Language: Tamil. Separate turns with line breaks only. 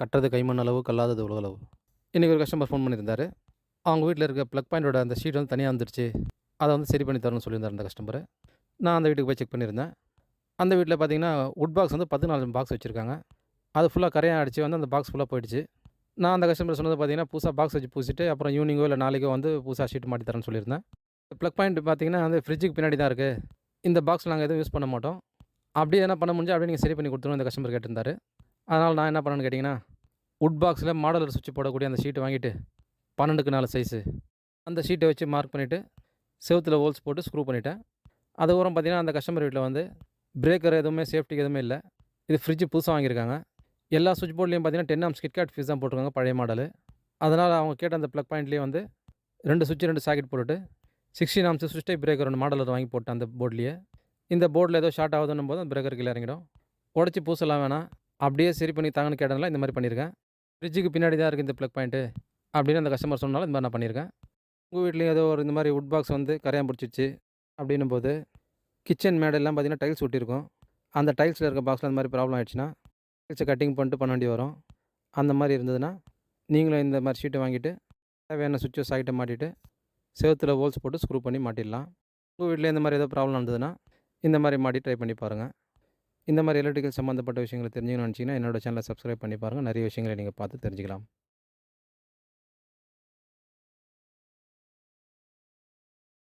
கட்டுறது கைமண் அளவு கல்லாதது உலகளவு இன்றைக்கி ஒரு கஸ்டமர் ஃபோன் பண்ணியிருந்தார். அவங்க வீட்டில் இருக்க ப்ளக் பாயிண்டோட அந்த ஷீட் வந்து தனியாக வந்துருச்சு. அதை வந்து சரி பண்ணி தரணும்னு சொல்லியிருந்தார் அந்த கஸ்டமர் நான் அந்த வீட்டுக்கு போய் செக் பண்ணியிருந்தேன். அந்த வீட்டில் பார்த்தீங்கன்னா உட் பாக்ஸ் வந்து பதினாலு பாக்ஸ் வச்சுருக்காங்க. அது ஃபுல்லாக கரையாக அடிச்சு வந்து அந்த பாக்ஸ் ஃபுல்லாக போயிடுச்சு. நான் அந்த கஸ்டமர் சொன்னது பார்த்தீங்கன்னா புதுசாக பாக்ஸ் வச்சு பூசிட்டு அப்புறம் ஈவினிங்கோ இல்லை நாளைக்கோ வந்து புதுசாக ஷீட் மாட்டி தரேன்னு சொல்லியிருந்தேன். ப்ளக் பாயிண்ட் பார்த்தீங்கன்னா வந்து ஃப்ரிட்ஜுக்கு பின்னாடி தான் இருக்குது இந்த பாக்ஸ் நாங்கள் எதுவும் யூஸ் பண்ண மாட்டோம். அப்படியே என்ன பண்ண முடிஞ்சு அப்படியே நீங்கள் சரி பண்ணி கொடுத்துருவோம் இந்த கஸ்டமர் கேட்டிருந்தாரு. அதனால் நான் என்ன பண்ணேன்னு கேட்டிங்கன்னா உட் பாக்ஸில் மாடலர் சுவிட்ச் போடக்கூடிய அந்த ஷீட்டை வாங்கிட்டு பன்னெண்டுக்கு நாலு சைஸு அந்த ஷீட்டை வச்சு மார்க் பண்ணிவிட்டு செவத்தில் ஹோல்ஸ் போட்டு ஸ்க்ரூ பண்ணிட்டேன். அதுக்கப்புறம் பார்த்திங்கன்னா அந்த கஸ்டமர் வீட்டில் வந்து பிரேக்கர் எதுவுமே சேஃப்டிக்கு எதுவுமே இல்லை. இது ஃப்ரிட்ஜு புதுசாக வாங்கியிருக்காங்க. எல்லா சுவிட்ச் போர்ட்லேயும் பார்த்தீங்கன்னா டென் ஆம்ஸ் கிட்காட் ஃபீஸ் தான் போட்டிருக்காங்க பழைய மாடல் அதனால் அவங்க கேட்ட அந்த ப்ளக் பாயிண்ட்லேயே வந்து ரெண்டு சுவிட்ச் ரெண்டு சாக்கெட் போட்டுட்டு சிக்ஸ்டீன் ஆம்ஸ் சுவிட்ச் டைப் பிரேக்கர் ஒன்று மாடலர் வாங்கி போட்டேன் அந்த போர்ட்லேயே இந்த போர்டில் ஏதோ ஷார்ட் ஆகுதுன்னும் போது அந்த பிரேக்கர் கீழே இறங்கிடும் உடச்சி பூசலாம் வேணாம். அப்படியே சரி பண்ணி தாங்கன்னு கேட்டனால இந்த மாதிரி பண்ணியிருக்கேன். ஃப்ரிட்ஜுக்கு பின்னாடி தான் இருக்குது இந்த ப்ளக் பாயிண்ட்டு அப்படின்னு அந்த கஸ்டமர் சொன்னாலும் இந்த மாதிரி நான் பண்ணியிருக்கேன். உங்கள் வீட்லேயும் ஏதோ ஒரு இந்த மாதிரி உட் பாக்ஸ் வந்து கரையான் பிடிச்சிச்சு அப்படின்னும் போது கிச்சன் மேடெல்லாம் பார்த்தீங்கன்னா டைல்ஸ் ஒட்டியிருக்கும். அந்த டைல்ஸில் இருக்க பாக்ஸில் அந்த மாதிரி ப்ராப்ளம் ஆயிடுச்சுன்னா டைல்ஸை கட்டிங் பண்ணிட்டு பண்ண வேண்டி வரும். அந்த மாதிரி இருந்ததுன்னா நீங்களும் இந்த மாதிரி ஷீட்டை வாங்கிட்டு தேவையான சுவிட்சஸ் ஆகிட்ட மாட்டிட்டு செவத்தில் ஹோல்ஸ் போட்டு ஸ்க்ரூ பண்ணி மாட்டிடலாம். உங்கள் வீட்டில் இந்த மாதிரி ஏதோ ப்ராப்ளம் இருந்ததுன்னா இந்த மாதிரி மாட்டி ட்ரை பண்ணி பாருங்கள் இந்த மாதிரி எலக்ட்ரிக்கல் சம்மந்தப்பட்ட விஷயங்களை தெரிஞ்சுக்கணும்னு நினச்சிங்கன்னா என்னோட சேனலை சப்ஸ்கிரைப் பண்ணி பாருங்கள் நிறைய விஷயங்களை நீங்கள் பார்த்து தெரிஞ்சுக்கலாம்.